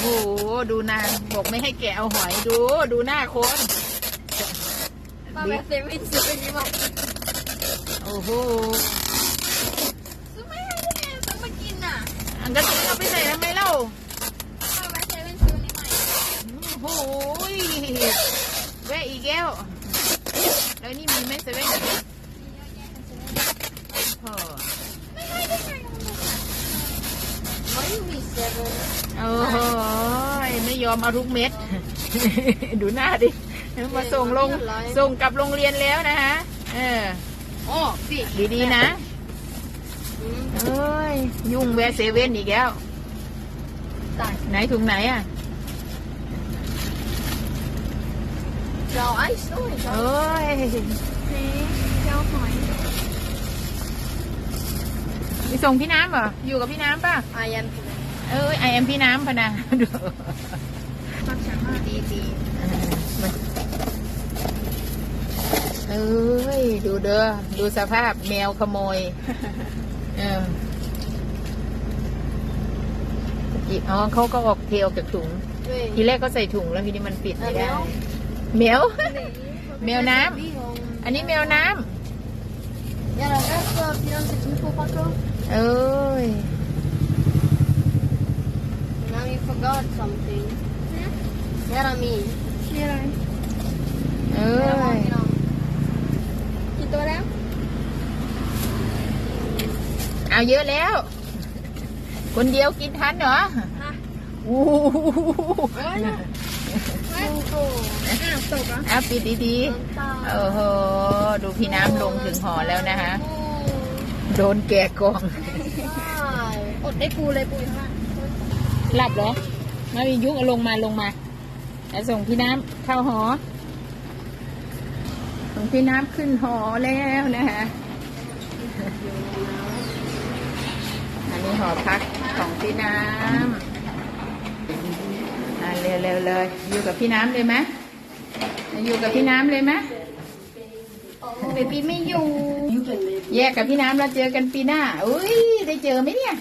โห ดูนางบอกไม่ให้แกะเอาหอยดู ดูหน้าคนมาแบบเซเว่นซื้อเป็นยังไงโอ้โหซื้อไม่ให้ได้ไงซื้อมากินน่ะอันก็จะเอาไปใส่ทำไมเล่ามาแบบเซเว่นซื้อนี่ใหม่โอ้โหแวะอีกแล้วแล้วนี่มีไหมเซเว่นพอไม่ให้ได้ไงไม่มีเซเว่นโอ้โหไม่ย อมเอาทุกเม็ด ดูหน้าดิ มาส่งลงส่งกลับโรงเรียนแล้วนะฮะ เอออ๋อสิดีๆนะเอ้ย ยุ่งแวะเซเว่นอีกแล้วตายไหนถุงไหนอะเจ้าไอซ์ด้วยเจ้าเอ้ยเจ้าหอยไปส่งพี่น้ำเหรอ อยู่กับพี่น้ำป่ะอายันเอ้ยไอเอ็มพี่น้ำพะนะดู พักฉันมาดีดีเอ้ย ดูเด้อ ดูสภาพแมวขโมย เอออีอ๋อเขาก็ออกเทออกจากถุง ด้วยทีแรกก็ใส่ถุงแล้วทีนี้มันปิดไม่ได้ แมว แมวน้ำ อันนี้แมวน้ำ Ja, dan echt uh, financiën toepakken. เอ้ย Now you forgot something. Ja, dan me. Ja, เอ้ย Kita orang? เอาเยอะแล้ว คนเดียวกินทันเหรอ Hah? อู้หู Tunggu. Nah, stop ah. เอาปิดดีๆโอ้โห ดูพี่น้ำลงถึงหอแล้วนะคะ โดนแกะกล่อง อดได้ปูเลยปูอยู่ข้างล่างหลับเหรอมามียุกเอาลงมาลงมา แล้วส่งพี่น้ำเข้าหอ ส่งพี่น้ำขึ้นหอแล้วนะคะอันนี้หอพักของพี่น้ำอะเร็วๆเลยอยู่กับพี่น้ำเลยไหมอยู่กับพี่น้ำเลยไหมเบบี้ไม่อยู่ แยกกับพี่น้ำแล้วเจอกันปีหน้า อุ้ยได้เจอไหมเนี่ย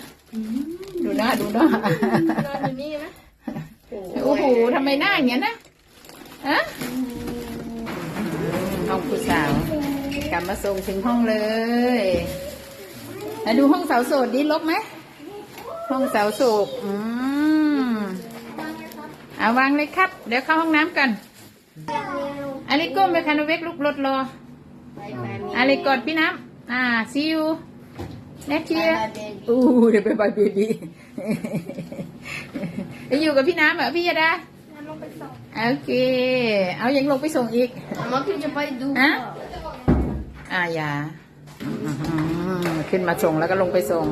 ดูหน้าดูหน้านอนอยู่นี่ไหมโอ้โหทำไมหน้าอย่างนี้ยนะฮะห้องผู้สาว กลับมาส่งถึงห้องเลยแล้วดูห้องสาวโสดดิลบไหม ห้องสาวโสดอืมเอาวางเลยครับ เดี๋ยวเข้าห้องน้ำกันอาริโก้ไปคานาเวกลุกรถรออาริกอดพี่น้ำอ่าซีอู next year อู้เดี๋ยวไปบายเบบี ไปอยู่กับพี่น้ำเหรอพี่ยดาลงไปสองโอเค เอายังลงไปส่งอีกมาขึ้นจะไปดูฮะอาอย่าอื้อหือขึ้นมาส่งแล้วก็ลงไปส่ง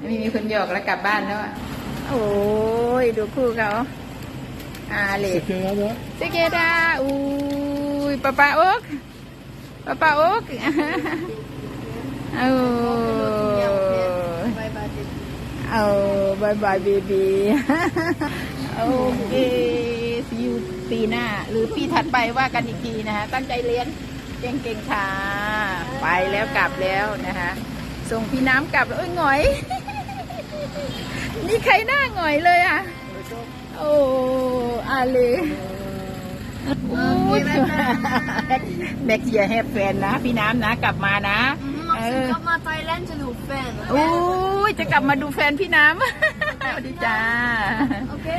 ไม่มีคนหยอกแล้วกลับบ้านแล้วอะโอ้ยดูคู่เขาอาเล็กสเกดาอุ้ยป้าป้าโอ๊กป้าป้าโอ๊กโอ้ บายบาย เอา บายบายเบบีโอเคซีอูปีหน้า หรือปีถัดไปว่ากันอีกทีนะคะตั้งใจเรียนเก่งๆค่ะ ไปแล้วกลับแล้วนะคะส่งพี่น้ำกลับแล้วเอ้ยหงอย นี่ใครหน้าหงอยเลยอะ โอ้อาเลยโอ้ยแบ็กเชียร์แฮปแฟนนะ พี่น้ำนะกลับมานะ Mag ze kom maar Thailand te doen, fan. โอ้ยจะกลับมาดูแฟนพี่น้ำ สวัสดีจ้า Oké?